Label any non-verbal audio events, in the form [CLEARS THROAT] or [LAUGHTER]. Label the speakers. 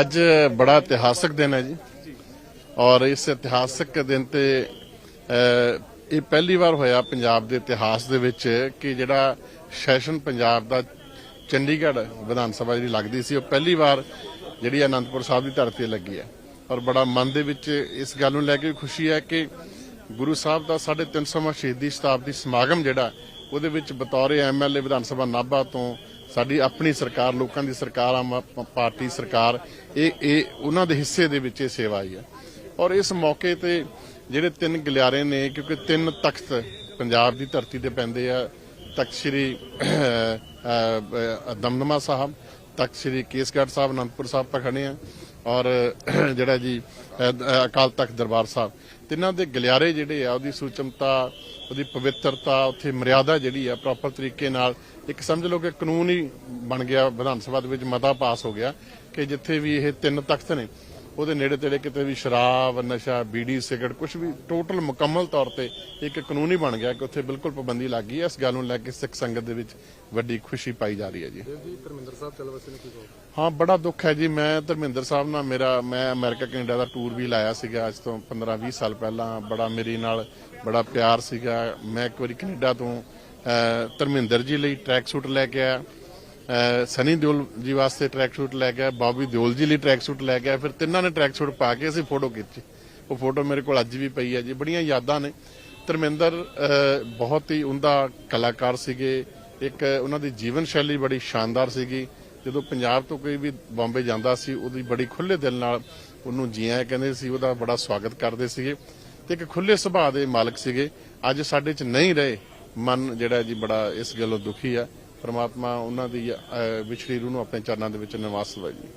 Speaker 1: ਅੱਜ ਬੜਾ ਇਤਿਹਾਸਕ ਦਿਨ ਹੈ ਜੀ। ਔਰ ਇਸ ਇਤਿਹਾਸਕ ਦਿਨ ਤੇ ਇਹ ਪਹਿਲੀ ਵਾਰ ਹੋਇਆ ਪੰਜਾਬ ਦੇ ਇਤਿਹਾਸ ਦੇ ਵਿੱਚ ਕਿ ਜਿਹੜਾ ਸੈਸ਼ਨ ਪੰਜਾਬ ਦਾ ਚੰਡੀਗੜ੍ਹ ਵਿਧਾਨ ਸਭਾ ਜਿਹੜੀ ਲੱਗਦੀ ਸੀ, ਉਹ ਪਹਿਲੀ ਵਾਰ ਜਿਹੜੀ ਅਨੰਦਪੁਰ ਸਾਹਿਬ ਦੀ ਧਰਤੀ ਲੱਗੀ ਹੈ। ਔਰ ਬੜਾ ਮਨ ਦੇ ਵਿੱਚ ਇਸ ਗੱਲ ਨੂੰ ਲੈ ਕੇ ਵੀ ਖੁਸ਼ੀ ਹੈ ਕਿ ਗੁਰੂ ਸਾਹਿਬ ਦਾ 350ਵਾਂ ਸ਼ਹੀਦੀ ਸ਼ਤਾਬਦੀ ਸਮਾਗਮ ਜਿਹੜਾ ਉਹਦੇ ਵਿੱਚ ਬਤੌਰ ਐਮਐਲਏ ਵਿਧਾਨ ਸਭਾ ਨਾਭਾ ਤੋਂ ਸਾਡੀ ਆਪਣੀ ਸਰਕਾਰ, ਲੋਕਾਂ ਦੀ ਸਰਕਾਰ, ਆਮ ਆਦਮੀ ਪਾਰਟੀ ਸਰਕਾਰ, ਇਹ ਇਹ ਉਹਨਾਂ ਦੇ ਹਿੱਸੇ ਦੇ ਵਿੱਚ ਇਹ ਸੇਵਾ ਆਈ ਹੈ। ਔਰ ਇਸ ਮੌਕੇ ਤੇ ਜਿਹੜੇ ਤਿੰਨ ਗਲਿਆਰੇ ਨੇ, ਕਿਉਂਕਿ ਤਿੰਨ ਤਖਤ ਪੰਜਾਬ ਦੀ ਧਰਤੀ ਤੇ ਪੈਂਦੇ ਆ, ਤਖਤ ਸ੍ਰੀ ਦਮਦਮਾ ਸਾਹਿਬ, ਤਖਤ ਸ੍ਰੀ ਕੇਸਗੜ੍ਹ ਸਾਹਿਬ, ਅਨੰਦਪੁਰ ਸਾਹਿਬ ਆਪਾਂ ਖੜੇ ਆ ਔਰ [CLEARS THROAT] ਜਿਹੜਾ ਜੀ ਅਕਾਲ ਤਖਤ ਦਰਬਾਰ ਸਾਹਿਬ, ਤਿੰਨਾਂ ਦੇ ਗਲਿਆਰੇ ਜਿਹੜੇ ਆ, ਉਹਦੀ ਸੂਚਮਤਾ, ਉਹਦੀ ਪਵਿੱਤਰਤਾ, ਉੱਥੇ ਮਰਿਆਦਾ ਜਿਹੜੀ ਆ ਪ੍ਰੋਪਰ ਤਰੀਕੇ ਨਾਲ, ਇੱਕ ਸਮਝ ਲਓ ਕਿ ਕਾਨੂੰਨ ਹੀ ਬਣ ਗਿਆ ਵਿਧਾਨ ਸਭਾ ਦੇ ਵਿੱਚ, ਮਤਾ ਪਾਸ ਹੋ ਗਿਆ ਕਿ ਜਿੱਥੇ ਵੀ ਇਹ ਤਿੰਨ ਤਖਤ ਨੇ ਉਹਦੇ ਨੇੜੇ ਤੇੜੇ ਕਿਤੇ ਵੀ ਸ਼ਰਾਬ ਨਸ਼ਾ ਬੀੜੀ ਸਿਗਰਟ ਕੁਝ ਵੀ ਟੋਟਲ ਮੁਕੰਮਲ ਤੌਰ ਤੇ ਇੱਕ ਕਾਨੂੰਨ ਹੀ ਬਣ ਗਿਆ ਕਿ ਉੱਥੇ ਬਿਲਕੁਲ ਪਾਬੰਦੀ ਲੱਗ ਗਈ। ਹੈ ਇਸ ਗੱਲ ਨੂੰ ਲੈ ਕੇ ਸਿੱਖ ਸੰਗਤ ਦੇ ਵਿੱਚ ਵੱਡੀ ਖੁਸ਼ੀ ਪਾਈ ਜਾ ਰਹੀ ਹੈ ਜੀ।
Speaker 2: ਜੀ ਧਰਮਿੰਦਰ ਸਾਹਿਬ ਚੱਲ ਵਸੇ ਨੇ ਕੀ ਕਹੋ
Speaker 1: ਹਾਂ ਬੜਾ ਦੁੱਖ ਹੈ ਜੀ। ਮੈਂ ਧਰਮਿੰਦਰ ਸਾਹਿਬ ਨਾਲ ਮੇਰਾ ਮੈਂ ਅਮਰੀਕਾ ਕੈਨੇਡਾ ਦਾ ਟੂਰ ਵੀ ਲਾਇਆ ਸੀਗਾ ਅੱਜ ਤੋਂ 15-20 ਸਾਲ ਪਹਿਲਾਂ। ਬੜਾ ਮੇਰੀ ਨਾਲ ਬੜਾ ਪਿਆਰ ਸੀਗਾ। ਮੈਂ ਇੱਕ ਵਾਰੀ ਕੈਨੇਡਾ ਤੋਂ ਧਰਮਿੰਦਰ ਜੀ ਲਈ ਟਰੈਕ ਸੂਟ ਲੈ ਕੇ ਆਇਆ। ਸਨੀ ਦਿਓਲ ਜੀ ਵਾਸਤੇ ਟਰੈਕ ਸੂਟ ਲੈ ਗਿਆ, ਬਾਬੀ ਦਿਓਲ ਜੀ ਲਈ ਟਰੈਕ ਸੂਟ ਲੈ ਗਿਆ, ਫਿਰ ਤਿੰਨਾਂ ਨੇ ਟਰੈਕ ਸੂਟ ਪਾ ਕੇ ਅਸੀਂ ਫੋਟੋ ਖਿੱਚੀ। ਉਹ ਫੋਟੋ ਮੇਰੇ ਕੋਲ ਅੱਜ ਵੀ ਪਈ ਹੈ ਜੀ, ਬੜੀਆਂ ਯਾਦਾਂ ਨੇ। ਧਰਮਿੰਦਰ ਬਹੁਤ ਹੀ ਉਹਦਾ ਕਲਾਕਾਰ ਸੀਗੇ, ਇੱਕ ਉਹਨਾਂ ਦੀ ਜੀਵਨ ਸ਼ੈਲੀ ਬੜੀ ਸ਼ਾਨਦਾਰ ਸੀਗੀ। ਜਦੋਂ ਪੰਜਾਬ ਤੋਂ ਕੋਈ ਵੀ ਬੰਬੇ ਜਾਂਦਾ ਸੀ, ਉਹਦੀ ਬੜੀ ਖੁੱਲੇ ਦਿਲ ਨਾਲ ਉਹਨੂੰ ਜੀਆਂ ਕਹਿੰਦੇ ਸੀ, ਉਹਦਾ ਬੜਾ ਸਵਾਗਤ ਕਰਦੇ ਸੀਗੇ। ਤੇ ਇੱਕ ਖੁੱਲੇ ਸੁਭਾਅ ਦੇ ਮਾਲਕ ਸੀਗੇ। ਅੱਜ ਸਾਡੇ 'ਚ ਨਹੀਂ ਰਹੇ, ਮਨ ਜਿਹੜਾ ਜੀ ਬੜਾ ਇਸ ਗੱਲੋਂ ਦੁਖੀ ਆ। ਪਰਮਾਤਮਾ ਉਹਨਾਂ ਦੀ ਵਿਛੜੀ ਰੂਹ ਨੂੰ ਆਪਣੇ ਚਰਨਾਂ ਦੇ ਵਿੱਚ ਨਿਵਾਸ ਦੇਵੇ ਜੀ